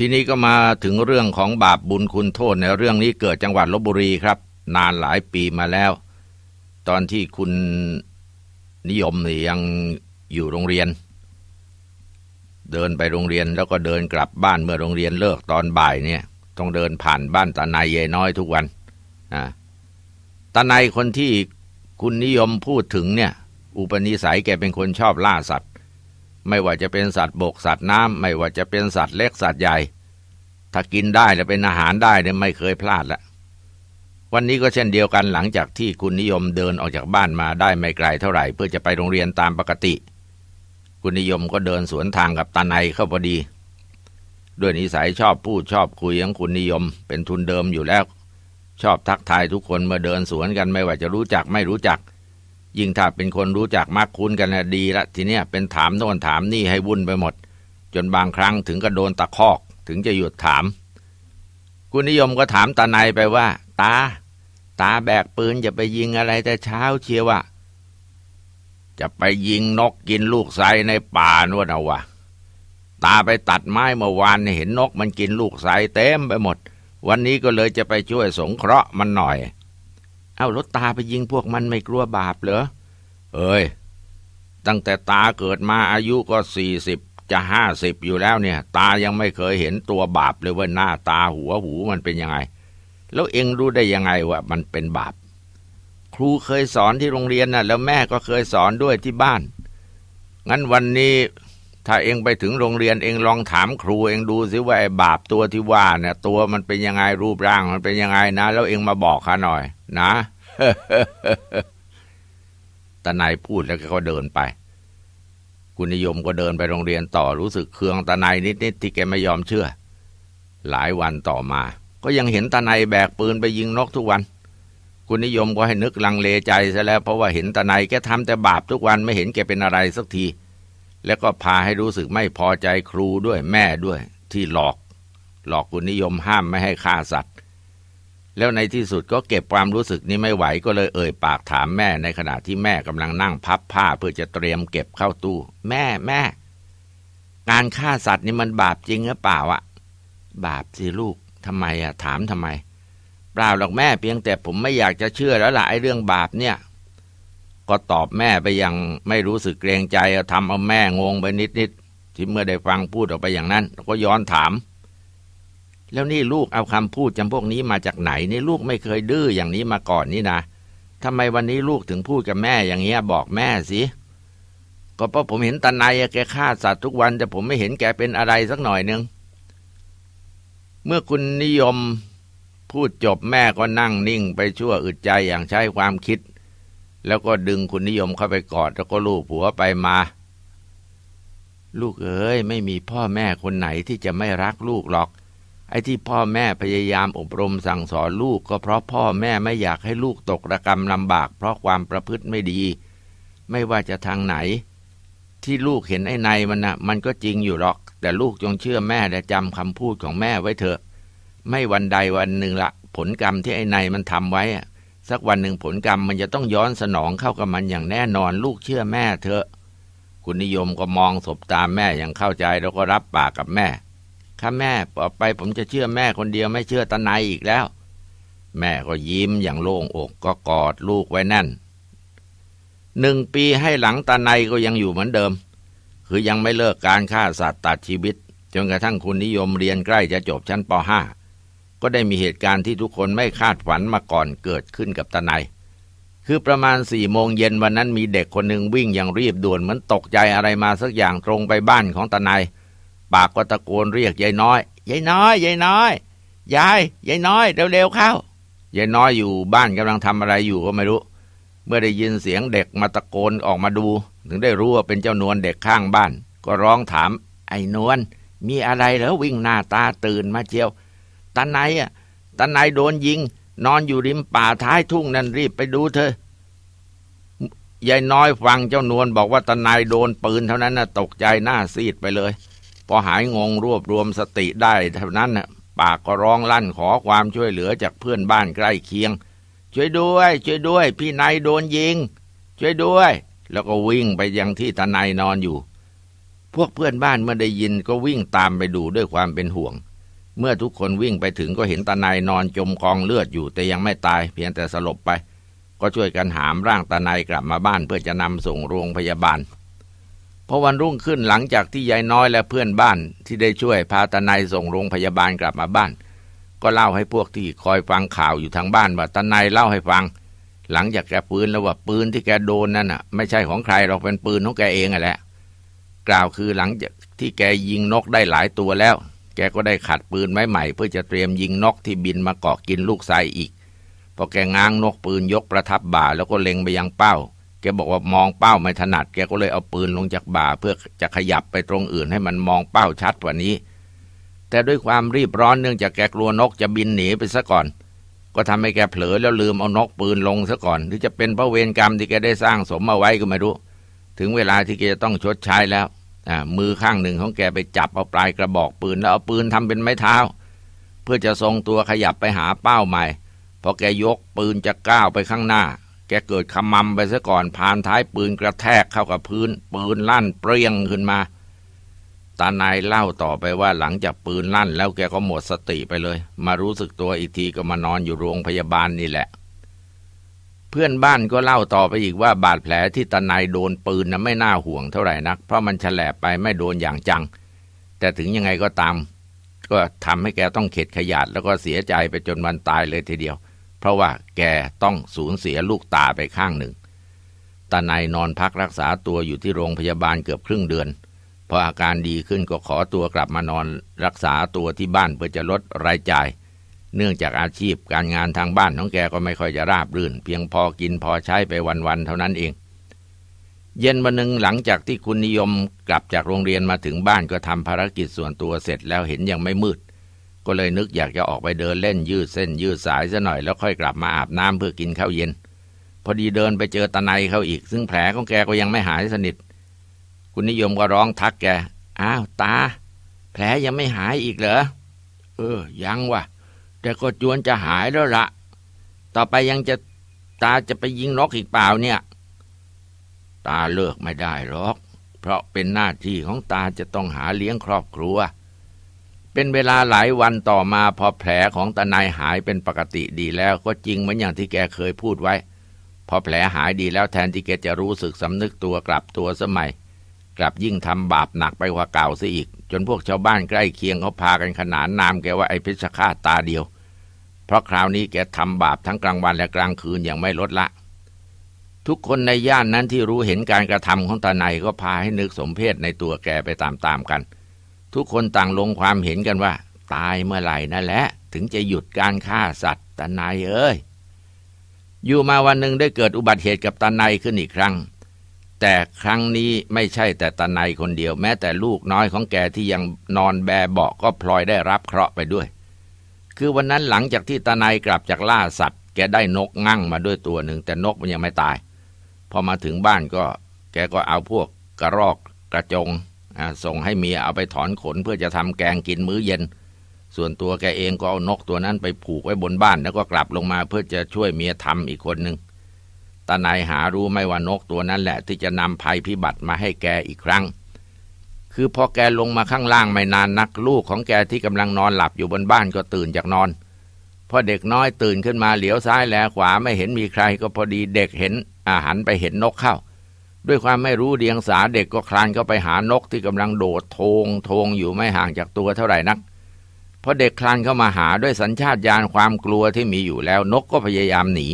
ทีนี้ก็มาถึงเรื่องของบาปบุญคุณโทษในเรื่องนี้เกิดจังหวัดลบบุรีครับ นานหลายปีมาแล้ว ตอนที่คุณนิยมนี่ยังอยู่โรงเรียน เดินไปโรงเรียนแล้วก็เดินกลับบ้านเมื่อโรงเรียนเลิกตอนบ่ายเนี่ยต้องเดินผ่านบ้านตาในายยายน้อยทุกวันนะตาในายคนที่คุณนิยมพูดถึงเนี่ย อุปนิสัยแกเป็นคนชอบล่าสัตว์ ไม่ว่าจะเป็นสัตว์บกสัตว์น้ำไม่ว่าจะเป็นสัตว์เล็กสัตว์ใหญ่ ถ้ากินได้และเป็นอาหารได้เนี่ยไม่เคยพลาดละวันนี้ก็เช่นเดียวกันหลังจากที่คุณนิยมเดินออกจากบ้านมาได้ไม่ไกลเท่าไหร่ เพื่อจะไปโรงเรียนตามปกติ คุณนิยมก็เดินสวนทางกับตาในเข้าพอดี ด้วยนิสัยชอบพูดชอบคุยของคุณนิยม เป็นทุนเดิมอยู่แล้ว ชอบทักทายทุกคนเมื่อเดินสวนกันไม่ว่าจะรู้จักไม่รู้จัก ยิ่งถ้าเป็นคนรู้จักมากคุ้นกันนะดีละทีเนี้ยเป็นถามโน่นถามนี่ให้วุ่นไปหมด จนบางครั้งถึงก็โดนตะคอกถึงจะหยุดถาม คุณนิยมก็ถามตาในไปว่า ตา ตาแบกปืนจะไปยิงอะไรแต่เช้าเชียววะจะไปยิงนกกินลูกไซในป่านวดเอาวะตาไปตัดไม้เมื่อวานเห็นนกมันกินลูกไซเต็มไปหมด วันนี้ก็เลยจะไปช่วยสงเคราะห์มันหน่อย เอารถตาไปยิงพวกมันไม่กลัวบาปเหรอ เอ้ย ตั้งแต่ตาเกิดมาอายุก็สี่สิบจะห้าสิบอยู่แล้วเนี่ย ตายังไม่เคยเห็นตัวบาปเลยว่าหน้าตาหัวหูมันเป็นยังไง แล้วเองรู้ได้ยังไงว่ามันเป็นบาป ครูเคยสอนที่โรงเรียนน่ะ แล้วแม่ก็เคยสอนด้วยที่บ้าน งั้นวันนี้ ถ้าเองไปถึงโรงเรียนเองลองถามครูเองดูสิว่าไอ้บาปตัวที่ว่าเนี่ย ตัวมันเป็นยังไงรูปร่างมันเป็นยังไงนะ แล้วเองมาบอกข้าหน่อย นะตานายพูดแล้วก็เดินไป คุณนิยมก็เดินไปโรงเรียนต่อรู้สึกเคืองตานายนิดๆที่แกไม่ยอมเชื่อ หลายวันต่อมา ก็ยังเห็นตานายแบกปืนไปยิงนกทุกวัน คุณนิยมก็ให้นึกลังเลใจซะแล้วเพราะว่าเห็นตานายแกทำแต่บาปทุกวันไม่เห็นแกเป็นอะไรสักที แล้วก็พาให้รู้สึกไม่พอใจครูด้วยแม่ด้วย ที่หลอก หลอกคุณนิยมห้ามไม่ให้ฆ่าสัตว์ แล้วในที่สุดก็เก็บความรู้สึกนี้ไม่ไหวก็เลยเอ่ยปากถามแม่ในขณะที่แม่กำลังนั่งพับผ้าเพื่อจะเตรียมเก็บเข้าตู้ แม่แม่ การฆ่าสัตว์นี่มันบาปจริงหรือเปล่าอะบาปสิลูกทำไมอะถามทำไม เปล่าหรอกแม่เพียงแต่ผมไม่อยากจะเชื่อแล้วล่ะไอ้เรื่องบาปเนี่ย ก็ตอบแม่ไปอยังไม่รู้สึกเกรงใจทำเอาแม่งงไปนิดๆที่เมื่อได้ฟังพูดออกไปอย่างนั้น ก็ย้อนถาม แล้วนี่ลูกเอาคำพูดจำพวกนี้มาจากไหน นี่ลูกไม่เคยดื้ออย่างนี้มาก่อนนี่นะทำไมวันนี้ลูกถึงพูดกับแม่อย่างเงี้ยบอกแม่สิก็เพราะผมเห็นตาในายแกฆ่าสัตว์ทุกวัน แต่ผมไม่เห็นแกเป็นอะไรสักหน่อยนึง เมื่อคุณนิยมพูดจบแม่ก็นั่งนิ่งไปชั่วอึดใจอย่างใช้ความคิด แล้วก็ดึงคุณนิยมเข้าไปกอด แล้วก็ลูบหัวไปมา ลูกเอ๋ยไม่มีพ่อแม่คนไหนที่จะไม่รักลูกหรอก ไอ้ที่พ่อแม่พยายามอบรมสั่งสอนลูกก็เพราะพ่อแม่ไม่อยากให้ลูกตกระกรรมลำบาก เพราะความประพฤติไม่ดี ไม่ว่าจะทางไหน ที่ลูกเห็นไอ้ในมันนะมันก็จริงอยู่หรอก แต่ลูกจงเชื่อแม่และจำคำพูดของแม่ไว้เถอะ ไม่วันใดวันหนึ่งละผลกรรมที่ไอ้ในมันทำไว้อะ สักวันหนึ่งผลกรรมมันจะต้องย้อนสนองเข้ากับมันอย่างแน่นอนลูกเชื่อแม่เถอะ คุณนิยมก็มองสบตามแม่อย่างเข้าใจแล้วก็รับปากกับแม่ข้าแม่ต่อไปผมจะเชื่อแม่คนเดียวไม่เชื่อตาในายอีกแล้ว แม่ก็ยิ้มอย่างโล่งอกก็กอดลูกไว้แน่นหนึ่งปีให้หลังตาในายก็ยังอยู่เหมือนเดิม คือยังไม่เลิกการฆ่าสัตว์ตัดชีวิตจนกระทั่งคุณนิยมเรียนใกล้จะจบชั้นป .5 ก็ได้มีเหตุการณ์ที่ทุกคนไม่คาดฝันมาก่อนเกิดขึ้นกับตาในายคือประมาณสี่โมงเย็นวันนั้นมีเด็กคนหนึ่งวิ่งอย่างรีบด่วนเหมือนตกใจอะไรมาสักอย่างตรงไปบ้านของตาในายปากก็ตะโกนเรียกยายน้อยยายน้อยยายน้อยยายยายน้อยเร็วๆเข้ายายน้อยอยู่บ้านกำลังทำอะไรอยู่ก็ไม่รู้ เมื่อได้ยินเสียงเด็กมาตะโกนออกมาดู ถึงได้รู้ว่าเป็นเจ้านวลเด็กข้างบ้าน ก็ร้องถาม ไอ้นวลมีอะไรเหรอวิ่งหน้าตาตื่นมาเจียว ตาไนอะตาไนโดนยิง นอนอยู่ริมป่าท้ายทุ่งนั่นรีบไปดูเถอยายน้อยฟังเจ้านวลบอกว่าตาไนโดนปืนเท่านั้นน่ะตกใจหน้าซีดไปเลย พอหายงงรวบรวมสติได้เท่านั้นน่ะปากก็ร้องลั่นขอความช่วยเหลือจากเพื่อนบ้านใกล้เคียง ช่วยด้วย ช่วยด้วย พี่นายโดนยิง ช่วยด้วย แล้วก็วิ่งไปยังที่ตานายนอนอยู่ พวกเพื่อนบ้านเมื่อได้ยินก็วิ่งตามไปดูด้วยความเป็นห่วง เมื่อทุกคนวิ่งไปถึงก็เห็นตาในายนอนจมกองเลือดอยู่แต่ยังไม่ตายเพียงแต่สลบไป ก็ช่วยกันหามร่างตาในายกลับมาบ้านเพื่อจะนำส่งโรงพยาบาลพอวันรุ่งขึ้นหลังจากที่ยายน้อยและเพื่อนบ้านที่ได้ช่วยพาตาในายส่งโรงพยาบาลกลับมาบ้าน ก็เล่าให้พวกที่คอยฟังข่าวอยู่ทางบ้านว่าตาในายเล่าให้ฟัง หลังจากแกปืนแล้วว่าปืนที่แกโดนนั่นน่ะ ไม่ใช่ของใครหรอกเป็นปืนของแกเองอะแหละกล่าวคือหลังจากที่แกยิงนกได้หลายตัวแล้ว แกก็ได้ขัดปืนไว้ใหม่เพื่อจะเตรียมยิงนกที่บินมาเกาะกินลูกไส้อีก พอแกง้างนกปืนยกประทับบ่าแล้วก็เล็งไปยังเป้า แกบอกว่ามองเป้าไม่ถนัด แกก็เลยเอาปืนลงจากบ่า เพื่อจะขยับไปตรงอื่นให้มันมองเป้าชัดกว่านี้ แต่ด้วยความรีบร้อนเนื่องจากแกกลัวนกจะบินหนีไปซะก่อน ก็ทำให้แกเผลอแล้วลืมเอานกปืนลงซะก่อน หรือจะเป็นพระเวรกรรมที่แกได้สร้างสมมาไว้ก็ไม่รู้ ถึงเวลาที่แกจะต้องชดใช้แล้ว มือข้างหนึ่งของแกไปจับเอาปลายกระบอกปืนแล้วเอาปืนทำเป็นไม้เท้า เพื่อจะทรงตัวขยับไปหาเป้าใหม่พอแกยกปืนจะก้าวไปข้างหน้า แกเกิดขมำไปซะก่อนพานท้ายปืนกระแทกเข้ากับพื้น ปืนลั่นเปรี้ยงขึ้นมา ตานายเล่าต่อไปว่าหลังจากปืนลั่นแล้วแกก็หมดสติไปเลย มารู้สึกตัวอีกทีก็มานอนอยู่โรงพยาบาลนี่แหละ เพื่อนบ้านก็เล่าต่อไปอีกว่าบาดแผลที่ตานายโดนปืนนะไม่น่าห่วงเท่าไหร่นัก เพราะมันฉลบไปไม่โดนอย่างจัง แต่ถึงยังไงก็ตาม ก็ทำให้แกต้องเข็ดขยาดแล้วก็เสียใจไปจนวันตายเลยทีเดียว เพราะว่าแกต้องสูญเสียลูกตาไปข้างหนึ่งตานายนอนพักรักษาตัวอยู่ที่โรงพยาบาลเกือบครึ่งเดือน พออาการดีขึ้นก็ขอตัวกลับมานอนรักษาตัวที่บ้านเพื่อจะลดรายจ่าย เนื่องจากอาชีพการงานทางบ้านของแกก็ไม่ค่อยจะราบรื่น เพียงพอกินพอใช้ไปวันๆเท่านั้นเอง เย็นวันหนึ่งหลังจากที่คุณนิยมกลับจากโรงเรียนมาถึงบ้านก็ทำภารกิจส่วนตัวเสร็จแล้วเห็นยังไม่มืด ก็เลยนึกอยากจะออกไปเดินเล่นยืดเส้นยืดสายซะหน่อยแล้วค่อยกลับมาอาบน้ำเพื่อกินข้าวเย็น พอดีเดินไปเจอตาในเขาอีก ซึ่งแผลของแกก็ยังไม่หายสนิท คุณนิยมก็ร้องทักแกอ้าวตา แผลยังไม่หายอีกเหรอเออยังวะ แต่ก็จวนจะหายแล้วละต่อไปยังจะตาจะไปยิงนกอีกเปล่าเนี่ย ตาเลิกไม่ได้หรอก เพราะเป็นหน้าที่ของตาจะต้องหาเลี้ยงครอบครัว เป็นเวลาหลายวันต่อมาพอแผลของตานายหายเป็นปกติดีแล้ว ก็จริงเหมือนอย่างที่แกเคยพูดไว้ พอแผลหายดีแล้วแทนที่แกจะรู้สึกสำนึกตัวกลับตัวสมัย กลับยิ่งทำบาปหนักไปกว่าเก่าซะอีก จนพวกชาวบ้านใกล้เคียงเขาพากันขนานนามแกว่าไอ้เพชฌฆาตตาเดียว เพราะคราวนี้แกทำบาปทั้งกลางวันและกลางคืนอย่างไม่ลดละ ทุกคนในย่านนั้นที่รู้เห็นการกระทำของตาในก็พาให้นึกสมเพศในตัวแกไปตามๆกัน ทุกคนต่างลงความเห็นกันว่า ตายเมื่อไหร่นั่นแหละถึงจะหยุดการฆ่าสัตว์ตาในเอ้ยอยู่มาวันหนึ่งได้เกิดอุบัติเหตุกับตาในขึ้นอีกครั้ง แต่ครั้งนี้ไม่ใช่แต่ตาในคนเดียว แม้แต่ลูกน้อยของแกที่ยังนอนแบเบาะก็พลอยได้รับเคราะห์ไปด้วย คือวันนั้นหลังจากที่ตาในกลับจากล่าสัตว์ แกได้นกงั่งมาด้วยตัวหนึ่ง แต่นกมันยังไม่ตาย พอมาถึงบ้านก็ แกก็เอาพวกกระรอกกระจงส่งให้เมียเอาไปถอนขนเพื่อจะทำแกงกินมื้อเย็น ส่วนตัวแกเองก็เอานกตัวนั้นไปผูกไว้บนบ้านแล้วก็กลับลงมาเพื่อจะช่วยเมียทำอีกคนหนึ่ง ตานายหารู้ไม่ว่านกตัวนั้นแหละที่จะนำภัยพิบัติมาให้แกอีกครั้ง คือพอแกลงมาข้างล่างไม่นานนักลูกของแกที่กำลังนอนหลับอยู่บนบ้านก็ตื่นจากนอนพอเด็กน้อยตื่นขึ้นมาเหลียวซ้ายแลขวาไม่เห็นมีใครก็พอดีเด็กเห็นอาหันไปเห็นนกเข้า ด้วยความไม่รู้เดียงสาเด็กก็คลานเข้าไปหานกที่กำลังโดดโทงโทงอยู่ไม่ห่างจากตัวเท่าไหร่นักพอเด็กคลานเข้ามาหาด้วยสัญชาตญาณความกลัวที่มีอยู่แล้วนกก็พยายามหนี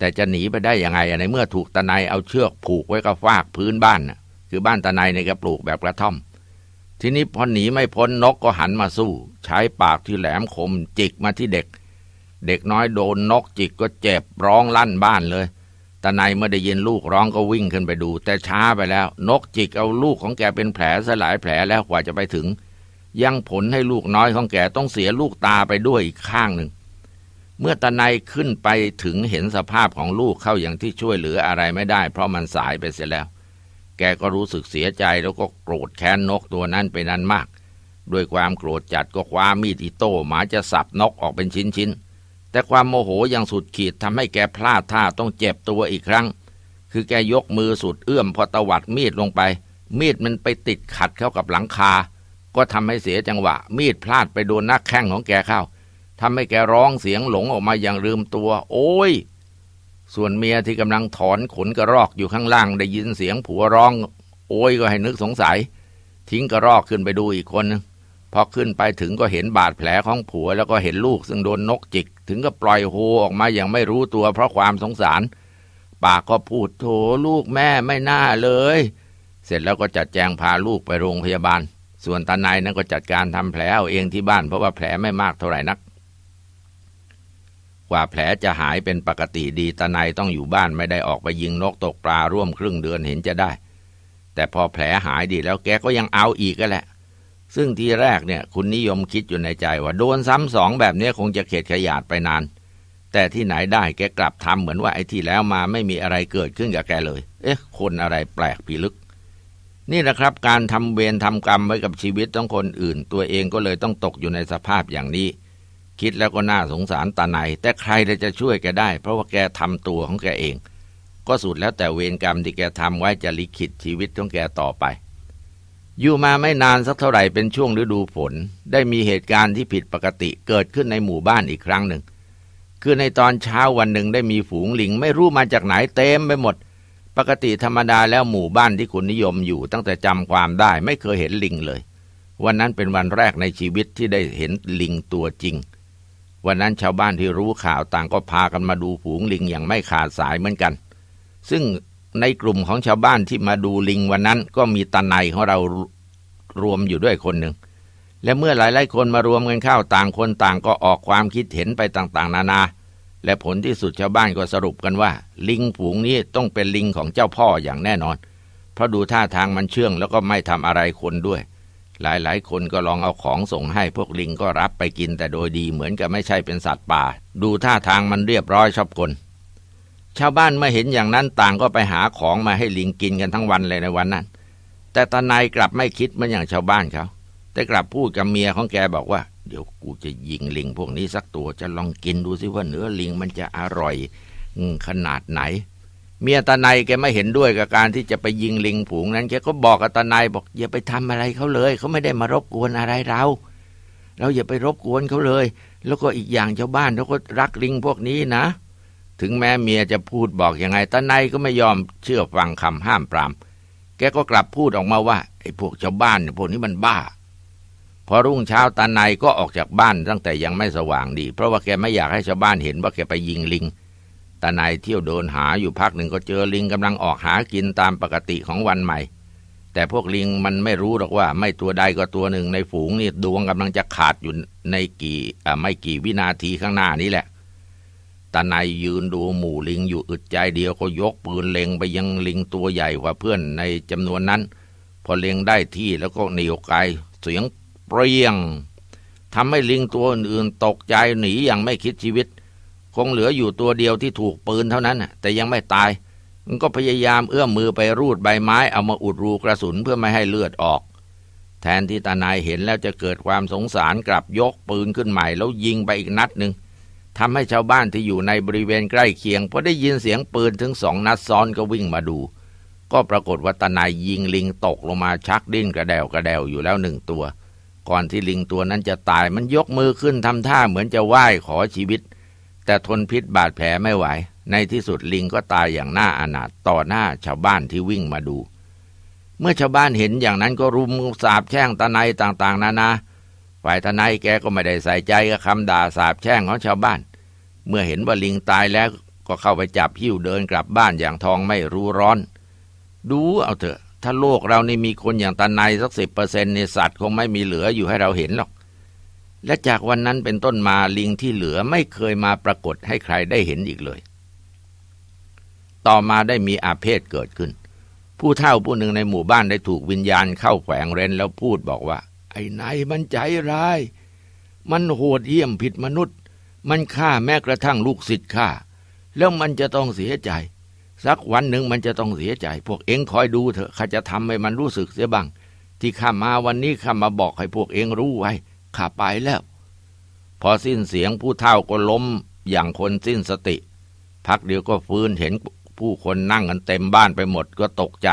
แต่จะหนีไปได้ยังไงในเมื่อถูกตะไนเอาเชือกผูกไว้กับฟากพื้นบ้านน่ะ คือบ้านตะไนในกระปลูกแบบกระท่อม ทีนี้พอหนีไม่พ้นนกก็หันมาสู้ ใช้ปากที่แหลมคมจิกมาที่เด็ก เด็กน้อยโดนนกจิกก็เจ็บร้องลั่นบ้านเลยตะไนเมื่อได้ยินลูกร้องก็วิ่งขึ้นไปดู แต่ช้าไปแล้ว นกจิกเอาลูกของแกเป็นแผลสลายแผลแล้วกว่าจะไปถึง ยังผลให้ลูกน้อยของแกต้องเสียลูกตาไปด้วยอีกข้างหนึ่ง เมื่อตาในขึ้นไปถึงเห็นสภาพของลูกเข้าอย่างที่ช่วยเหลืออะไรไม่ได้ เพราะมันสายไปเสียแล้ว แกก็รู้สึกเสียใจแล้วก็โกรธแค้นนกตัวนั้นไปนั้นมาก ด้วยความโกรธจัดก็คว้ามีดอิโต้หมาจะสับนกออกเป็นชิ้นๆ แต่ความโมโหยังสุดขีดทำให้แกพลาดท่าต้องเจ็บตัวอีกครั้ง คือแกยกมือสุดเอื้อมพอตวัดมีดลงไป มีดมันไปติดขัดเข้ากับหลังคา ก็ทำให้เสียจังหวะ มีดพลาดไปโดนนักแข้งของแกเข้า ทำให้แกร้องเสียงหลงออกมาอย่างลืมตัว โอ้ย ส่วนเมียที่กำลังถอนขนกระรอกอยู่ข้างล่างได้ยินเสียงผัวร้อง โอ้ยก็ให้นึกสงสัย ทิ้งกระรอกขึ้นไปดูอีกคนพอขึ้นไปถึงก็เห็นบาดแผลของผัวแล้วก็เห็นลูกซึ่งโดนนกจิก ถึงก็ปล่อยโฮออกมาอย่างไม่รู้ตัวเพราะความสงสาร ปากก็พูดโถลูกแม่ไม่น่าเลย เสร็จแล้วก็จัดแจงพาลูกไปโรงพยาบาล ส่วนตานายนั้นก็จัดการทำแผลเอาเองที่บ้านเพราะว่าแผลไม่มากเท่าไหร่นัก กว่าแผลจะหายเป็นปกติดีตานายต้องอยู่บ้านไม่ได้ออกไปยิงนกตกปลาร่วมครึ่งเดือนเห็นจะได้ แต่พอแผลหายดีแล้วแกก็ยังเอาอีกก็แหละ ซึ่งทีแรกเนี่ยคุณนิยมคิดอยู่ในใจว่าโดนซ้ำสองแบบนี้คงจะเข็ดขยาดไปนาน แต่ที่ไหนได้แกกลับทำเหมือนว่าไอ้ที่แล้วมาไม่มีอะไรเกิดขึ้นกับแกเลย เอ๊ะ คนอะไรแปลกพิลึก นี่นะครับการทำเวรทำกรรมไว้กับชีวิตต้องคนอื่น ตัวเองก็เลยต้องตกอยู่ในสภาพอย่างนี้ คิดแล้วก็น่าสงสารตาในแต่ใครจะช่วยแกได้ เพราะว่าแกทำตัวของแกเอง ก็สุดแล้วแต่เวรกรรมที่แกทำไว้จะลิขิตชีวิตของแกต่อไป อยู่มาไม่นานสักเท่าไหร่เป็นช่วงฤดูฝนได้มีเหตุการณ์ที่ผิดปกติเกิดขึ้นในหมู่บ้านอีกครั้งหนึ่ง คือในตอนเช้าวันหนึ่งได้มีฝูงลิง ไม่รู้มาจากไหนเต็มไปหมด ปกติธรรมดาแล้วหมู่บ้านที่คุณนิยมอยู่ ตั้งแต่จำความได้ไม่เคยเห็นลิงเลย วันนั้นเป็นวันแรกในชีวิตที่ได้เห็นลิงตัวจริง วันนั้นชาวบ้านที่รู้ข่าวต่างก็พากันมาดูฝูงลิงอย่างไม่ขาดสายเหมือนกัน ซึ่งในกลุ่มของชาวบ้านที่มาดูลิงวันนั้นก็มีตาในของเรารวมอยู่ด้วยคนหนึ่ง และเมื่อหลายๆคนมารวมกันเข้าต่างคนต่างก็ออกความคิดเห็นไปต่างๆ นานา และผลที่สุดชาวบ้านก็สรุปกันว่า ลิงฝูงนี้ต้องเป็นลิงของเจ้าพ่ออย่างแน่นอน เพราะดูท่าทางมันเชื่องแล้วก็ไม่ทำอะไรคนด้วย หลายๆ คนก็ลองเอาของส่งให้พวกลิงก็รับไปกินแต่โดยดีเหมือนกับไม่ใช่เป็นสัตว์ป่า ดูท่าทางมันเรียบร้อยชอบกลชาวบ้านเมื่อเห็นอย่างนั้นต่างก็ไปหาของมาให้ลิงกินกันทั้งวันเลยในวันนั้น แต่ตานายกลับไม่คิดเหมือนอย่างชาวบ้านเขา แต่กลับพูดกับเมียของแกบอกว่า เดี๋ยวกูจะยิงลิงพวกนี้สักตัวจะลองกินดูสิว่าเนื้อลิงมันจะอร่อยขนาดไหน เมียตาไนแกไม่เห็นด้วยกับการที่จะไปยิงลิงผูงนั้นแกก็บอกกับตาไนบอก อย่าไปทำอะไรเขาเลย เขาไม่ได้มารบกวนอะไรเรา เราอย่าไปรบกวนเขาเลย แล้วก็อีกอย่างชาวบ้านเขาก็รักลิงพวกนี้นะ ถึงแม้เมียจะพูดบอกยังไงตาในก็ไม่ยอมเชื่อฟังคำห้ามปราม แกก็กลับพูดออกมาว่าไอ้พวกชาวบ้านพวกนี้มันบ้า พอรุ่งเช้าตาในก็ออกจากบ้านตั้งแต่ยังไม่สว่างดี เพราะว่าแกไม่อยากให้ชาวบ้านเห็นว่าแกไปยิงลิง ตาในเที่ยวเดินหาอยู่พักหนึ่งก็เจอลิงกำลังออกหากินตามปกติของวันใหม่ แต่พวกลิงมันไม่รู้หรอกว่า ไม่ตัวใดก็ตัวหนึ่งในฝูงนี่ดวงกำลังจะขาดอยู่ในกี่ไม่กี่วินาทีข้างหน้านี้แหละตาในยืนดูหมู่ลิงอยู่อึดใจเดียวก็ยกปืนเล็งไปยังลิงตัวใหญ่กว่าเพื่อนในจำนวนนั้น พอเล็งได้ที่แล้วก็เหนียวไกเสียงเปรี้ยงทำให้ลิงตัวอื่นตกใจหนีอย่างไม่คิดชีวิต คงเหลืออยู่ตัวเดียวที่ถูกปืนเท่านั้นแต่ยังไม่ตาย มันก็พยายามเอื้อมมือไปรูดใบไม้เอามาอุดรูกระสุนเพื่อไม่ให้เลือดออก แทนที่ตานายเห็นแล้วจะเกิดความสงสารกลับยกปืนขึ้นใหม่แล้วยิงไปอีกนัดหนึ่งทำให้ชาวบ้านที่อยู่ในบริเวณใกล้เคียงพอได้ยินเสียงปืนถึงสองนัดซ้อนก็วิ่งมาดู ก็ปรากฏว่าตานายยิงลิงตกลงมาชักดิ้นกระเดวกระเดวอยู่แล้วหนึ่งตัว ก่อนที่ลิงตัวนั้นจะตายมันยกมือขึ้นทำท่าเหมือนจะไหว้ขอชีวิต แต่ทนพิษบาดแผลไม่ไหว ในที่สุดลิงก็ตายอย่างน่าอนาถต่อหน้าชาวบ้านที่วิ่งมาดู เมื่อชาวบ้านเห็นอย่างนั้นก็รุมสาบแช่งตานายต่างๆ นานาฝ่ายทนายแกก็ไม่ได้ใส่ใจกับคำด่าสาบแช่งของชาวบ้าน เมื่อเห็นว่าลิงตายแล้วก็เข้าไปจับหิ้วเดินกลับบ้านอย่างทองไม่รู้ร้อน ดูเอาเถอะ ถ้าโลกเรานี่มีคนอย่างตานายสักสิบเปอร์เซ็นต์ในสัตว์คงไม่มีเหลืออยู่ให้เราเห็นหรอก และจากวันนั้นเป็นต้นมาลิงที่เหลือไม่เคยมาปรากฏให้ใครได้เห็นอีกเลย ต่อมาได้มีอาเพศเกิดขึ้น ผู้เฒ่าผู้หนึ่งในหมู่บ้านได้ถูกวิญญาณเข้าแฝงเร้นแล้วพูดบอกว่า ไอ้นายมันใจร้าย มันโหดเหี้ยมผิดมนุษย์ มันฆ่าแม้กระทั่งลูกศิษย์ฆ่า แล้วมันจะต้องเสียใจ สักวันหนึ่งมันจะต้องเสียใจ พวกเองคอยดูเถอะข้าจะทำให้มันรู้สึกเสียบ้าง ที่ข้ามาวันนี้ข้ามาบอกให้พวกเองรู้ไว้ ข้าไปแล้ว พอสิ้นเสียงผู้เฒ่าก็ล้มอย่างคนสิ้นสติ พักเดียวก็ฟื้นเห็นผู้คนนั่งกันเต็มบ้านไปหมดก็ตกใจ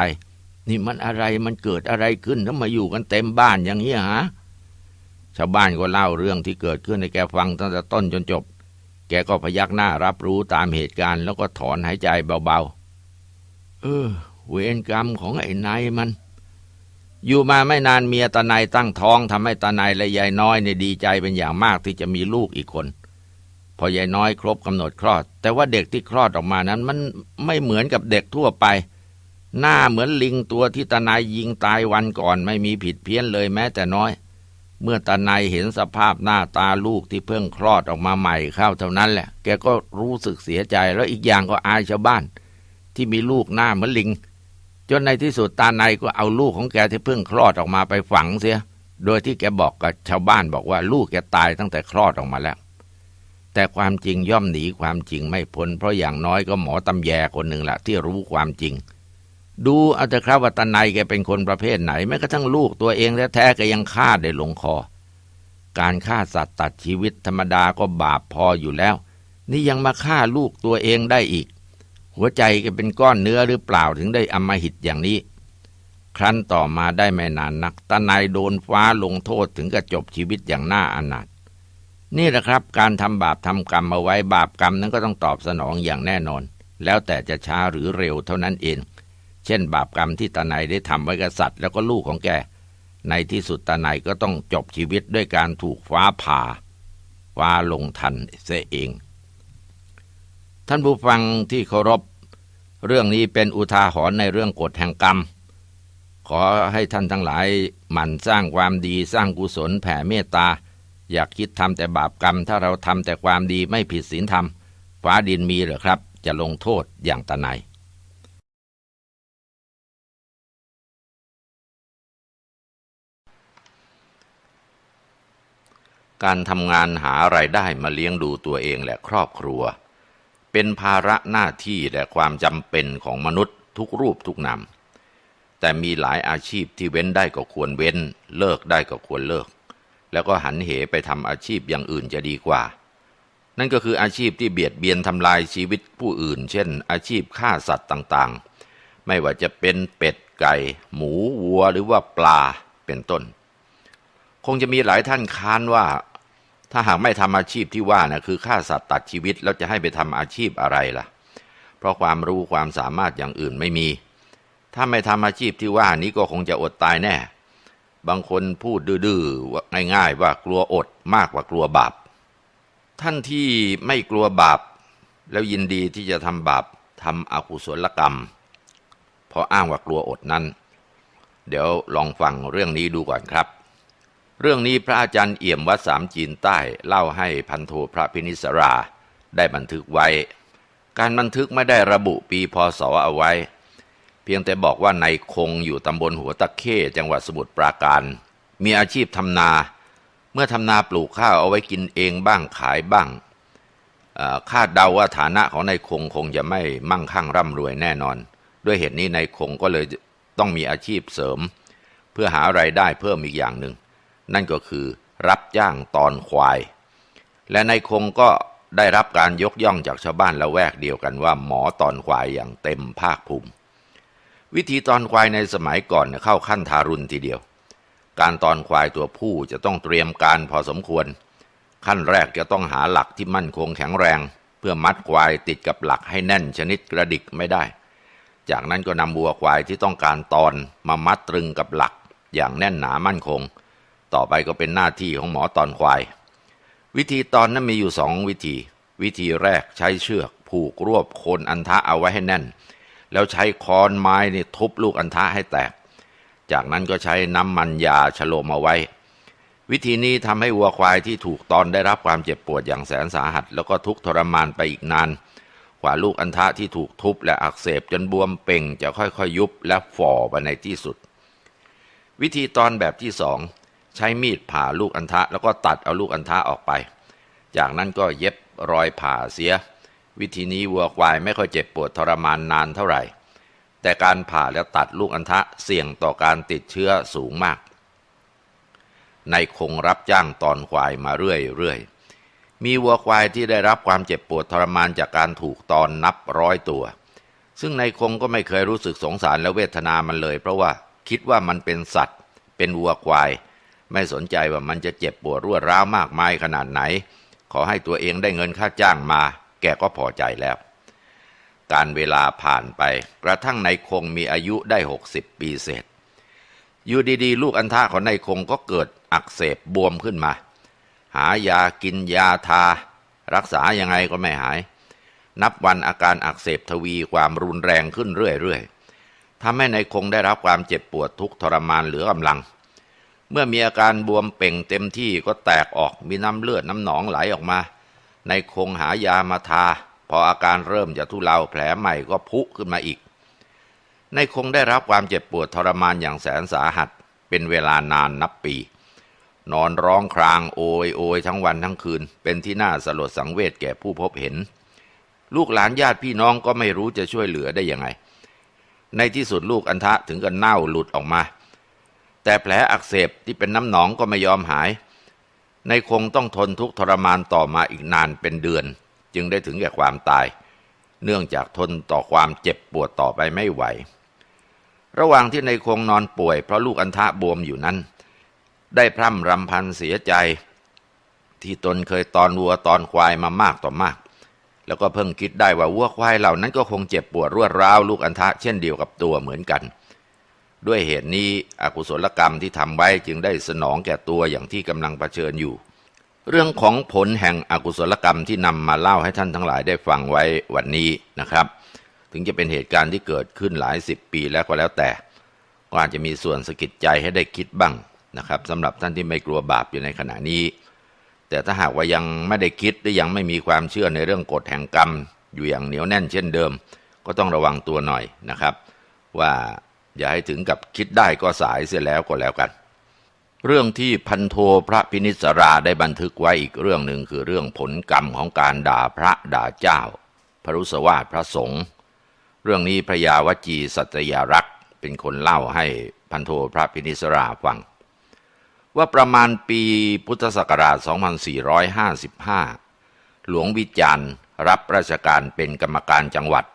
นี่มันอะไรมันเกิดอะไรขึ้นแล้วมาอยู่กันเต็มบ้านอย่างนี้ฮะชาวบ้านก็เล่าเรื่องที่เกิดขึ้นให้แกฟังตั้งแต่ต้นจนจบ แกก็พยักหน้ารับรู้ตามเหตุการณ์ แล้วก็ถอนหายใจเบาๆ เออ เวรกรรมของไอ้นายมัน อยู่มาไม่นานเมียตาไนายตั้งท้องทำให้ตาไนายและยายน้อยเนี่ยดีใจเป็นอย่างมากที่จะมีลูกอีกคน พอยายน้อยครบกำหนดคลอด แต่ว่าเด็กที่คลอดออกมานั้นมันไม่เหมือนกับเด็กทั่วไป หน้าเหมือนลิงตัวที่ตาไนายยิงตายวันก่อนไม่มีผิดเพี้ยนเลยแม้แต่น้อย เมื่อตาไนายเห็นสภาพหน้าตาลูกที่เพิ่งคลอดออกมาใหม่เข้าเท่านั้นแหละ แกก็รู้สึกเสียใจแล้วอีกอย่างก็อายชาวบ้าน ที่มีลูกหน้าเหมือนลิง จนในที่สุดตาไนก็เอาลูกของแกที่เพิ่งคลอดออกมาไปฝังเสีย โดยที่แกบอกกับชาวบ้านบอกว่าลูกแกตายตั้งแต่คลอดออกมาแล้ว แต่ความจริงย่อมหนีความจริงไม่พ้นเพราะอย่างน้อยก็หมอตำแยคนหนึ่งแหละที่รู้ความจริง ดูเอาเถอะครับว่าตาไนแกเป็นคนประเภทไหนแม้กระทั่งลูกตัวเองแท้ๆแกยังฆ่าได้ลงคอ การฆ่าสัตว์ตัดชีวิตธรรมดาก็บาปพออยู่แล้ว นี่ยังมาฆ่าลูกตัวเองได้อีก หัวใจแกเป็นก้อนเนื้อหรือเปล่าถึงได้อำมหิตอย่างนี้ ครั้นต่อมาได้ไม่นานนักตาไนายโดนฟ้าลงโทษถึงกับจบชีวิตอย่างน่าอนาถนี่แหละครับ การทำบาปทำกรรมเอาไว้บาปกรรมนั้นก็ต้องตอบสนองอย่างแน่นอน แล้วแต่จะช้าหรือเร็วเท่านั้นเอง เช่น บาปกรรมที่ตาไนายได้ทำไว้กับสัตว์แล้วก็ลูกของแกในที่สุดตาไนายก็ต้องจบชีวิตด้วยการถูกฟ้าผ่า ฟ้าลงทันเสียเอง ท่านผู้ฟังที่เคารพ เรื่องนี้เป็นอุทาหรณ์ในเรื่องกฎแห่งกรรม ขอให้ท่านทั้งหลายหมั่นสร้างความดีสร้างกุศลแผ่เมตตา อยากคิดทำแต่บาปกรรม ถ้าเราทำแต่ความดีไม่ผิดศีลธรรมฟ้าดินมีหรือครับ จะลงโทษอย่างตาไนการทำงานหาไรายได้มาเลี้ยงดูตัวเองและครอบครัว เป็นภาระหน้าที่และความจำเป็นของมนุษย์ทุกรูปทุกนามแต่มีหลายอาชีพที่เว้นได้ก็ควรเว้น เลิกได้ก็ควรเลิก แล้วก็หันเหไปทำอาชีพอย่างอื่นจะดีกว่า นั่นก็คืออาชีพที่เบียดเบียนทำลายชีวิตผู้อื่น เช่น อาชีพฆ่าสัตว์ต่างๆ ไม่ว่าจะเป็นเป็ดไก่ หมูวัวหรือว่าปลาเป็นต้น คงจะมีหลายท่านค้านว่า ถ้าหากไม่ทำอาชีพที่ว่านะคือฆ่าสัตว์ตัดชีวิตแล้วจะให้ไปทำอาชีพอะไรล่ะ เพราะความรู้ความสามารถอย่างอื่นไม่มี ถ้าไม่ทำอาชีพที่ว่านี้ก็คงจะอดตายแน่ บางคนพูดดื้อๆง่าย ๆ ว่ากลัวอดมากกว่ากลัวบาป ท่านที่ไม่กลัวบาป แล้วยินดีที่จะทำบาปทำอกุศลกรรมเพราะอ้างว่ากลัวอดนั้น เดี๋ยวลองฟังเรื่องนี้ดูก่อนครับ เรื่องนี้พระอาจารย์เอี่ยมวัดสามจีนใต้เล่าให้พันโทพระพินิสรา ได้บันทึกไว้ การบันทึกไม่ได้ระบุปีพศเอาไว้ เพียงแต่บอกว่าในคงอยู่ตำบลหัวตะเข้จังหวัดสมุทรปราการ มีอาชีพทำนา เมื่อทำนาปลูกข้าวเอาไว้กินเองบ้างขายบ้างคาดเดาว่าฐานะของนายคงคงจะไม่มั่งคั่งร่ำรวยแน่นอน ด้วยเหตุนี้นายคงก็เลยต้องมีอาชีพเสริม เพื่อหาไรายได้เพิ่มอีกอย่างหนึ่ง นั่นก็คือรับจ้างตอนควาย และนายคงก็ได้รับการยกย่องจากชาวบ้านละแวกเดียวกันว่าหมอตอนควายอย่างเต็มภาคภูมิ วิธีตอนควายในสมัยก่อนเข้าขั้นทารุณทีเดียว การตอนควายตัวผู้จะต้องเตรียมการพอสมควร ขั้นแรกจะต้องหาหลักที่มั่นคงแข็งแรง เพื่อมัดควายติดกับหลักให้แน่นชนิดกระดิกไม่ได้ จากนั้นก็นำวัวควายที่ต้องการตอนมามัดตรึงกับหลักอย่างแน่นหนามั่นคง ต่อไปก็เป็นหน้าที่ของหมอตอนควาย วิธีตอนนั้นมีอยู่สองวิธี วิธีแรกใช้เชือก ผูกรวบโคนอันทะเอาไว้ให้แน่น แล้วใช้ค้อนไม้นี่ทุบลูกอันทะให้แตก จากนั้นก็ใช้น้ำมันยาฉโลมเอาไว้ วิธีนี้ทำให้วัวควายที่ถูกตอนได้รับความเจ็บปวดอย่างแสนสาหัส แล้วก็ทุกทรมานไปอีกนานกว่าลูกอันทะที่ถูกทุบและอักเสบจนบวมเป่งจะค่อยๆยุบและฝ่อไปในที่สุด วิธีตอนแบบที่สอง ใช้มีดผ่าลูกอันทะ แล้วก็ตัดเอาลูกอันทะออกไป จากนั้นก็เย็บรอยผ่าเสีย วิธีนี้วัวควายไม่ค่อยเจ็บปวดทรมานนานเท่าไหร่ แต่การผ่าแล้วตัดลูกอันทะเสี่ยงต่อการติดเชื้อสูงมาก ในคงรับจ้างตอนควายมาเรื่อยๆ มีวัวควายที่ได้รับความเจ็บปวดทรมานจากการถูกตอนนับร้อยตัว ซึ่งในคงก็ไม่เคยรู้สึกสงสารและเวทนามันเลย เพราะว่าคิดว่ามันเป็นสัตว์ เป็นวัวควาย ไม่สนใจว่ามันจะเจ็บปวดรวดร้าวมากมายขนาดไหน ขอให้ตัวเองได้เงินค่าจ้างมา แกก็พอใจแล้ว การเวลาผ่านไป กระทั่งนายคงมีอายุได้หกสิบปีเศษ อยู่ดีๆ ลูกอันทะของนายคงก็เกิดอักเสบบวมขึ้นมา หายากินยาทา รักษายังไงก็ไม่หาย นับวันอาการอักเสบทวีความรุนแรงขึ้นเรื่อยๆทำให้นายคงได้รับความเจ็บปวดทุกทรมานเหลือกำลัง เมื่อมีอาการบวมเป่งเต็มที่ก็แตกออกมีน้ำเลือดน้ำหนองไหลออกมา ในคงหายามาทา พออาการเริ่มจะทุเลาแผลใหม่ก็พุขึ้นมาอีก ในคงได้รับความเจ็บปวดทรมานอย่างแสนสาหัส เป็นเวลานานนับปี นอนร้องครางโอยโอยทั้งวันทั้งคืน เป็นที่น่าสลดสังเวชแก่ผู้พบเห็น ลูกหลานญาติพี่น้องก็ไม่รู้จะช่วยเหลือได้ยังไง ในที่สุดลูกอันทะถึงกับเน่าหลุดออกมา แต่แผลอักเสบที่เป็นน้ำหนองก็ไม่ยอมหาย ในคงต้องทนทุกข์ทรมานต่อมาอีกนานเป็นเดือน จึงได้ถึงแก่ความตาย เนื่องจากทนต่อความเจ็บปวดต่อไปไม่ไหว ระหว่างที่ในคงนอนป่วย เพราะลูกอันทะบวมอยู่นั้น ได้พร่ำรำพันเสียใจ ที่ตนเคยตอนวัวตอนควายมามากต่อมาก แล้วก็เพิ่งคิดได้ว่าวัวควายเหล่านั้นก็คงเจ็บปวดรวดร้าวลูกอันทะเช่นเดียวกับตัวเหมือนกัน ด้วยเหตุนี้อกุศลกรรมที่ทำไว้จึงได้สนองแก่ตัวอย่างที่กำลังเผชิญอยู่ เรื่องของผลแห่งอกุศลกรรมที่นำมาเล่าให้ท่านทั้งหลายได้ฟังไว้วันนี้นะครับ ถึงจะเป็นเหตุการณ์ที่เกิดขึ้นหลายสิบปีแล้วก็แล้วแต่ ก็อาจจะมีส่วนสะกิดใจให้ได้คิดบ้างนะครับสำหรับท่านที่ไม่กลัวบาปอยู่ในขณะนี้ แต่ถ้าหากว่ายังไม่ได้คิดหรือยังไม่มีความเชื่อในเรื่องกฎแห่งกรรม อยู่อย่างเหนียวแน่นเช่นเดิม ก็ต้องระวังตัวหน่อยนะครับ ว่า อย่าให้ถึงกับคิดได้ก็สายเสียแล้วก็แล้วกัน เรื่องที่พันโทพระพินิศราได้บันทึกไว้อีกเรื่องหนึ่งคือเรื่องผลกรรมของการด่าพระด่าเจ้า พระรุสวาทพระสงฆ์เรื่องนี้พระยาวจีสัตยารักษ์เป็นคนเล่าให้พันโทพระพินิศราฟัง ว่าประมาณปีพุทธศักราช 2455 หลวงวิจารณ์รับราชการเป็นกรรมการจังหวัด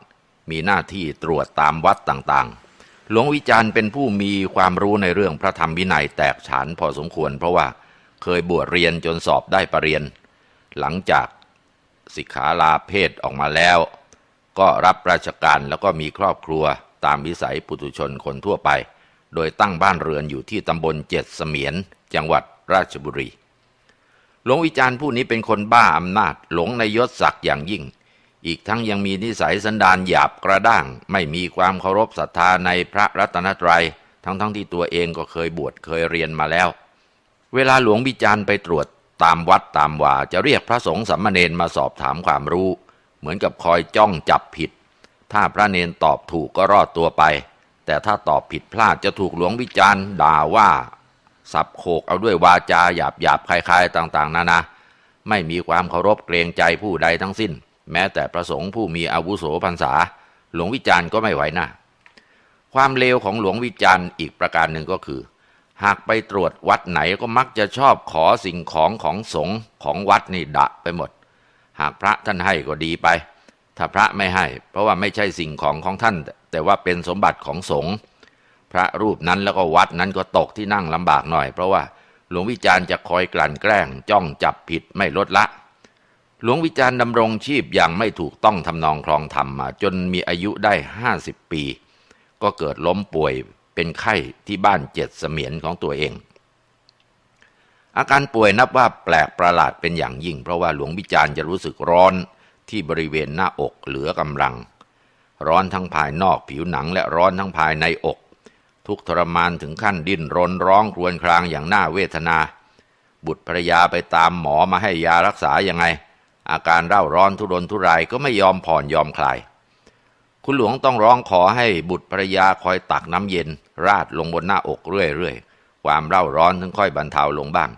มีหน้าที่ตรวจตามวัดต่างๆ หลวงวิจารณ์เป็นผู้มีความรู้ในเรื่องพระธรรมวินัยแตกฉานพอสมควร เพราะว่าเคยบวชเรียนจนสอบได้ปรริญญาหลังจากสิกขาลาเพศออกมาแล้ว ก็รับราชการแล้วก็มีครอบครัวตามวิสัยปุถุชนคนทั่วไป โดยตั้งบ้านเรือนอยู่ที่ตำบลเจ็ดเสมียน จังหวัดราชบุรี หลวงวิจารณ์ผู้นี้เป็นคนบ้าอำนาจ หลงในยศศักดิ์อย่างยิ่ง อีกทั้งยังมีนิสัยสันดานหยาบกระด้าง ไม่มีความเคารพศรัทธาในพระรัตนตรัย ทั้งๆทที่ตัวเองก็เคยบวชเคยเรียนมาแล้ว เวลาหลวงวิจารณ์ไปตรวจตามวัดตามว่าจะเรียกพระสงฆ์สัมมาเนนมาสอบถามความรู้ เหมือนกับคอยจ้องจับผิด ถ้าพระเนนตอบถูกก็รอดตัวไป แต่ถ้าตอบผิดพลาดจะถูกหลวงวิจารณ์ด่าว่า สับโขกเอาด้วยวาจาหยาบหยาบคลายๆต่างๆนานาไม่มีความเคารพเกรงใจผู้ใดทั้งสิ้น แม้แต่ประสงค์ผู้มีอาวุโสพรรษา หลวงวิจารณ์ก็ไม่ไหวหน้า ความเลวของหลวงวิจารณ์อีกประการหนึ่งก็คือ หากไปตรวจวัดไหนก็มักจะชอบขอสิ่งของของสงฆ์ของวัดนี่ดะไปหมด หากพระท่านให้ก็ดีไป ถ้าพระไม่ให้ เพราะว่าไม่ใช่สิ่งของของท่าน แต่ว่าเป็นสมบัติของสงฆ์พระรูปนั้นแล้วก็วัดนั้นก็ตกที่นั่งลำบากหน่อย เพราะว่าหลวงวิจารณ์จะคอยกลั่นแกล้งจ้องจับผิดไม่ลดละ หลวงวิจารณ์ดำรงชีพอย่างไม่ถูกต้องทำนองคลองธรรมมาจนมีอายุได้ห้าสิบปี ก็เกิดล้มป่วยเป็นไข้ที่บ้านเจ็ดเสมียนของตัวเอง อาการป่วยนับว่าแปลกประหลาดเป็นอย่างยิ่ง เพราะว่าหลวงวิจารณ์จะรู้สึกร้อนที่บริเวณหน้าอกเหลือกำลัง ร้อนทั้งภายนอกผิวหนังและร้อนทั้งภายในอก ทุกทรมานถึงขั้นดิ้นรนร้องครวญครางอย่างน่าเวทนา บุตรภรรยาไปตามหมอมาให้ยารักษายังไง อาการเร่าร้อนทุรนทุรายก็ไม่ยอมผ่อนยอมคลาย คุณหลวงต้องร้องขอให้บุตรภรยาคอยตักน้ำเย็น ราดลงบนหน้าอกเรื่อยๆ ความเร่าร้อนถึงค่อยบรรเทาลงบ้าง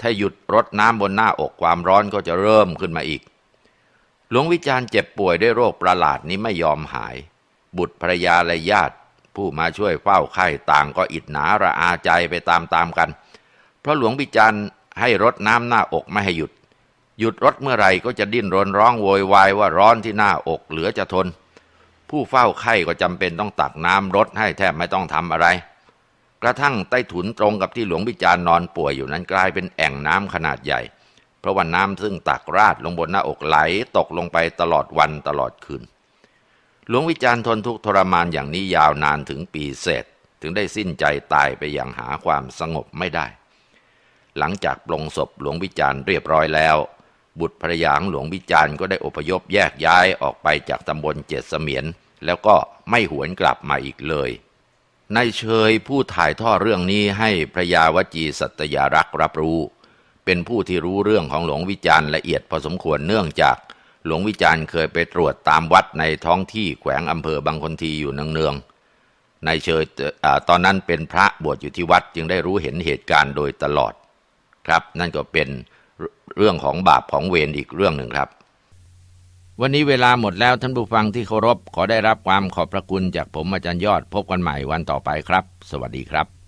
ถ้าหยุดรดน้ำบนหน้าอกความร้อนก็จะเริ่มขึ้นมาอีก หลวงวิจารณ์เจ็บป่วยด้วยโรคประหลาดนี้ไม่ยอมหาย บุตรภรรยาและญาติ ผู้มาช่วยเฝ้าไข้ต่างก็อิดหนาระอาใจไปตามๆกัน เพราะหลวงวิจารณ์ให้รดน้ำหน้าอกไม่ให้หยุด หยุดรดเมื่อไหร่ก็จะดิ้นรนร้องโวยวายว่าร้อนที่หน้าอกเหลือจะทน ผู้เฝ้าไข้ก็จำเป็นต้องตักน้ำรดให้แทบไม่ต้องทำอะไร กระทั่งใต้ถุนตรงกับที่หลวงวิจารณ์นอนป่วยอยู่นั้นกลายเป็นแอ่งน้ำขนาดใหญ่ เพราะว่าน้ำซึ่งตักราดลงบนหน้าอกไหลตกลงไปตลอดวันตลอดคืนหลวงวิจารณ์ทนทุกข์ทรมานอย่างนี้ยาวนานถึงปีเศษ ถึงได้สิ้นใจตายไปอย่างหาความสงบไม่ได้ หลังจากปลงศพหลวงวิจารณ์เรียบร้อยแล้ว บุตรภรยาของหลวงวิจารณ์ก็ได้อพยพแยกย้ายออกไปจากตำบลเจ็ดเสมียน แล้วก็ไม่หวนกลับมาอีกเลยนายเชยผู้ถ่ายทอดเรื่องนี้ให้พระยาวจีสัตยารักษ์รับรู้ เป็นผู้ที่รู้เรื่องของหลวงวิจารณ์ละเอียดพอสมควรเนื่องจาก หลวงวิจารณ์เคยไปตรวจตามวัดในท้องที่แขวงอำเภอบางคนทีอยู่เนืองๆนายเชยอตอนนั้นเป็นพระบวชอยู่ที่วัดจึงได้รู้เห็นเหตุการณ์โดยตลอด ครับ นั่นก็เป็น เรื่องของบาปของเวรอีกเรื่องหนึ่งครับ วันนี้เวลาหมดแล้วท่านผู้ฟังที่เคารพขอได้รับความขอบพระคุณจากผมอาจารย์ยอด พบกันใหม่วันต่อไปครับ สวัสดีครับ